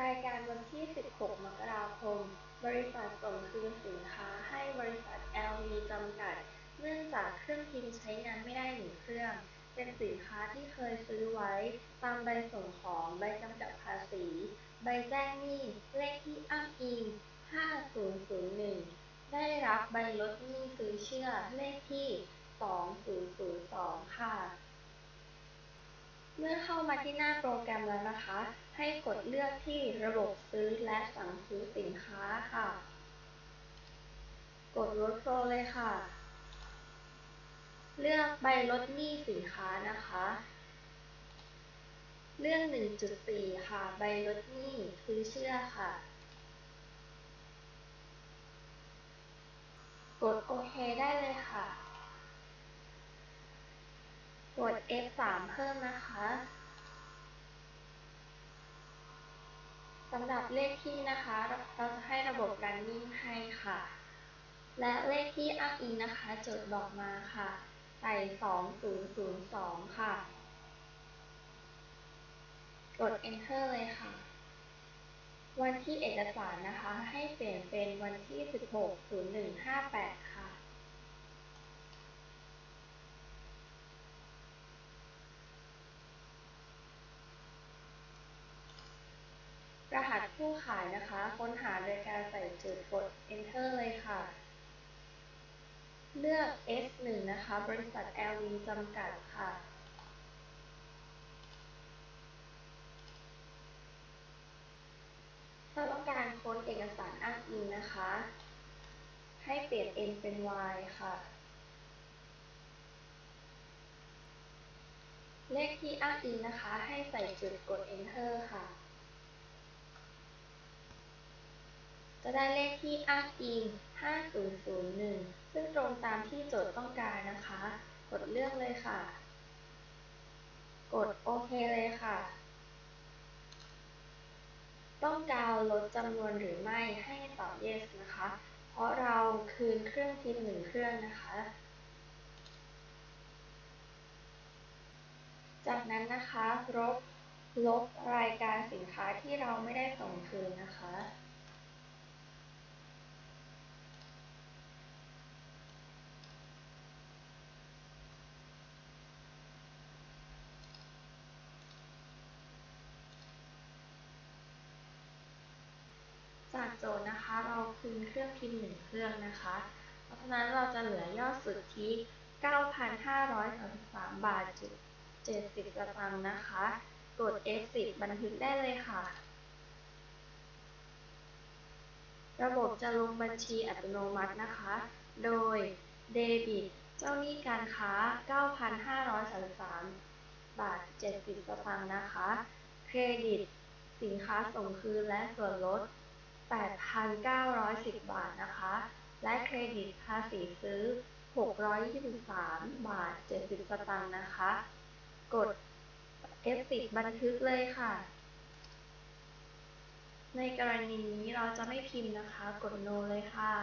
รายการวันที่ 16 มกราคม บริษัทส่งคืนสินค้าให้บริษัท LV จำกัด เนื่องจากเครื่องพิมพ์ใช้งานไม่ได้หนึ่งเครื่อง เป็นสินค้าที่เคยซื้อไว้ ตามใบส่งของ ใบกำกับภาษี ใบแจ้งหนี้ เลขที่อ้างอิง 5001 ได้รับใบลดหนี้ซื้อเชื่อเลขที่ 2002 ค่ะ เมื่อเข้ามาที่หน้าโปรแกรมแล้วนะคะ ให้กดเลือกที่ระบบซื้อและสั่งซื้อสินค้าค่ะ กด Workflow เลยค่ะ เลือกใบลดหนี้สินค้านะคะเรื่อง1.4 ค่ะ ใบลดหนี้ซื้อเชื่อค่ะ กดโอเคได้เลยค่ะ กด F3 เพิ่มนะคะสำหรับเลขที่นะคะ เราจะให้ระบบ running ให้ค่ะ และเลขที่อ้างอิงนะคะจดบอกมาค่ะใส่2002 ค่ะ กด enter เลยค่ะ วันที่เอกสารนะคะ ให้เปลี่ยนเป็นวันที่ 16-01-58ค่ะ รหัสผู้ขายนะคะ ค้นหาโดยการใส่จุดกด enter เลยค่ะ เลือก S1 นะคะ บริษัท LV จำกัดค่ะ ถ้าต้องการค้นเอกสารอ้างอิงนะคะ ให้เปลี่ยน N เป็น Y ค่ะเลขที่อ้างอิงนะคะ ให้ใส่จุดกด enter ค่ะ จะได้เลขที่อ้างอิง 5001 ซึ่งตรงตามที่โจทย์ต้องการนะคะ กดเลือกเลยค่ะ กดโอเคเลยค่ะ ต้องการลดจำนวนหรือไม่ให้ตอบ yes นะคะ เพราะเราคืนเครื่องพิมพ์หนึ่งเครื่องนะคะจากนั้นนะคะลบลบรายการสินค้าที่เราไม่ได้ส่งคืนนะคะ โจทย์นะคะ เราคืนเครื่องพิมพ์หนึ่งเครื่องนะคะ เพราะฉะนั้นเราจะเหลือยอดสุทธิ 9,533 บาทจุด70สตางค์นะคะ กด F10 บันทึกได้เลยค่ะ ระบบจะลงบัญชีอัตโนมัตินะคะ โดยเดบิตเจ้าหนี้การค้า 9,533 บาท 70สตางค์นะคะ เครดิต สินค้าส่งคืนและส่วนลด 8,910 บาทนะคะ และเครดิตภาษีซื้อ 623 บาท 70 สตางค์นะคะ กด F10 บันทึกเลยค่ะ ในกรณีนี้เราจะไม่พิมพ์นะคะ กด no เลยค่ะ